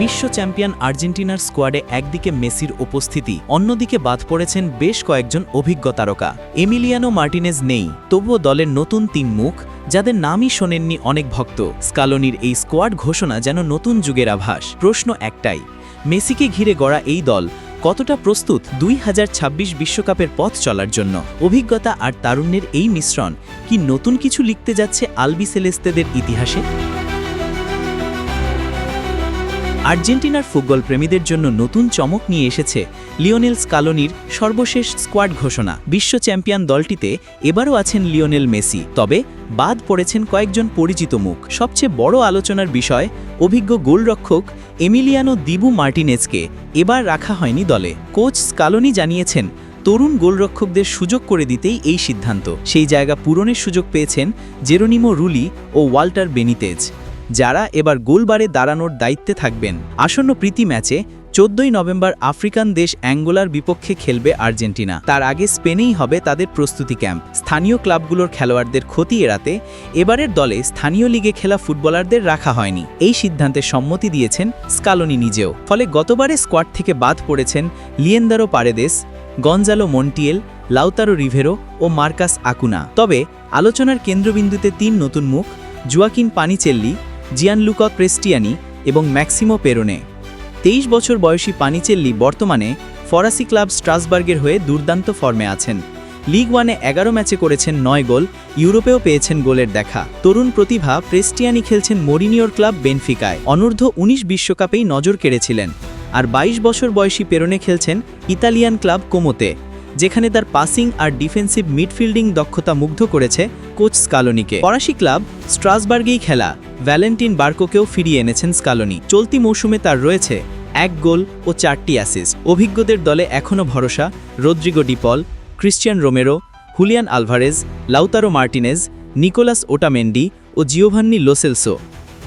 বিশ্ব চ্যাম্পিয়ন আর্জেন্টিনার স্কোয়াডে একদিকে মেসির উপস্থিতি, অন্যদিকে বাদ পড়েছেন বেশ কয়েকজন অভিজ্ঞ তারকা। এমিলিয়ানো মার্টিনেজ নেই, তবুও দলের নতুন তিন মুখ, যাদের নামই শোনেননি অনেক ভক্ত। স্কালোনির এই স্কোয়াড ঘোষণা যেন নতুন যুগের আভাস। প্রশ্ন একটাই, মেসিকে ঘিরে গড়া এই দল কতটা প্রস্তুত দুই বিশ্বকাপের পথ চলার জন্য? অভিজ্ঞতা আর তারুণ্যের এই মিশ্রণ কি নতুন কিছু লিখতে যাচ্ছে আলবি সেলেস্তেদের ইতিহাসে? আর্জেন্টিনার ফুটবল প্রেমীদের জন্য নতুন চমক নিয়ে এসেছে লিওনেল স্কালোনির সর্বশেষ স্কোয়াড ঘোষণা। বিশ্ব চ্যাম্পিয়ন দলটিতে এবারও আছেন লিওনেল মেসি, তবে বাদ পড়েছেন কয়েকজন পরিচিত মুখ। সবচেয়ে বড় আলোচনার বিষয়, অভিজ্ঞ গোলরক্ষক এমিলিয়ানো দিবু মার্টিনেজকে এবার রাখা হয়নি দলে। কোচ স্কালোনি জানিয়েছেন, তরুণ গোলরক্ষকদের সুযোগ করে দিতেই এই সিদ্ধান্ত। সেই জায়গা পূরণের সুযোগ পেয়েছেন জেরোনিমো রুলি ও ওয়াল্টার বেনিতেজ। যারা এবার গোলবারে দাঁড়ানোর দায়িত্বে থাকবেন। আসন্ন প্রীতি ম্যাচে চোদ্দই নভেম্বর আফ্রিকান দেশ অ্যাঙ্গোলার বিপক্ষে খেলবে আর্জেন্টিনা। তার আগে স্পেনেই হবে তাদের প্রস্তুতি ক্যাম্প। স্থানীয় ক্লাবগুলোর খেলোয়াড়দের ক্ষতি এড়াতে এবারের দলে স্থানীয় লিগে খেলা ফুটবলারদের রাখা হয়নি। এই সিদ্ধান্তে সম্মতি দিয়েছেন স্কালোনি নিজেও। ফলে গতবারে স্কোয়াড থেকে বাদ পড়েছেন Leandro Paredes, Gonzalo Montiel, Lautaro Rivero ও মার্কাস আকুনা। তবে আলোচনার কেন্দ্রবিন্দুতে তিন নতুন মুখ, জুয়াকিন পানিচেল্লি জিয়ানলুকা প্রেস্টিয়ানি এবং ম্যাক্সিমো পেরোনে। তেইশ বছর বয়সী পানিচেল্লি বর্তমানে ফরাসি ক্লাব স্ট্রাসবার্গের হয়ে দুর্দান্ত ফর্মে আছেন। লিগ ওয়ানে এগারো ম্যাচে করেছেন নয় গোল, ইউরোপেও পেয়েছেন গোলের দেখা। তরুণ প্রতিভা প্রেস্টিয়ানি খেলছেন মরিনিওর ক্লাব বেনফিকায়। অনূর্ধ্ব ১৯ বিশ্বকাপেই নজর কেড়েছিলেন। আর ২২ বছর বয়সী পেরোনে খেলছেন ইতালিয়ান ক্লাব কোমোতে, যেখানে তার পাসিং আর ডিফেন্সিভ মিডফিল্ডিং দক্ষতা মুগ্ধ করেছে কোচ স্কালোনিকে। ফরাসি ক্লাব স্ট্রাসবার্গেই খেলা। ভ্যালেন্টিন বার্কোকেও ফিরিয়ে এনেছেন স্কালোনি। চলতি মৌসুমে তার রয়েছে এক গোল ও চারটি অ্যাসিস্ট। অভিজ্ঞদের দলে এখনও ভরসা Rodrigo De Paul Cristian Romero, Julian Alvarez, Lautaro Martinez, Nicolas Otamendi ও জিওভান্নি লোসেলসো।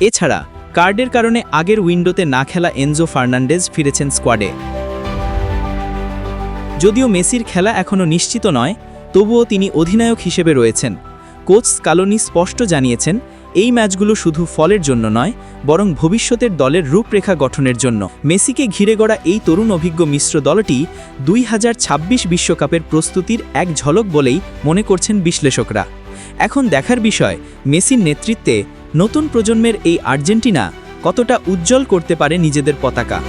এছাড়া কার্ডের কারণে আগের উইন্ডোতে না খেলা এনজো ফার্নান্ডেজ ফিরেছেন স্কোয়াডে। যদিও মেসির খেলা এখনও নিশ্চিত নয়, তবুও তিনি অধিনায়ক হিসেবে রয়েছেন। কোচ স্কালোনি স্পষ্ট জানিয়েছেন এই ম্যাচগুলো শুধু ফলের জন্য নয়, বরং ভবিষ্যতের দলের রূপরেখা গঠনের জন্য। মেসিকে ঘিরে গড়া এই তরুণ অভিজ্ঞ মিশ্র দলটি দুই বিশ্বকাপের প্রস্তুতির এক ঝলক বলেই মনে করছেন বিশ্লেষকরা। এখন দেখার বিষয়, মেসির নেতৃত্বে নতুন প্রজন্মের এই আর্জেন্টিনা কতটা উজ্জ্বল করতে পারে নিজেদের পতাকা।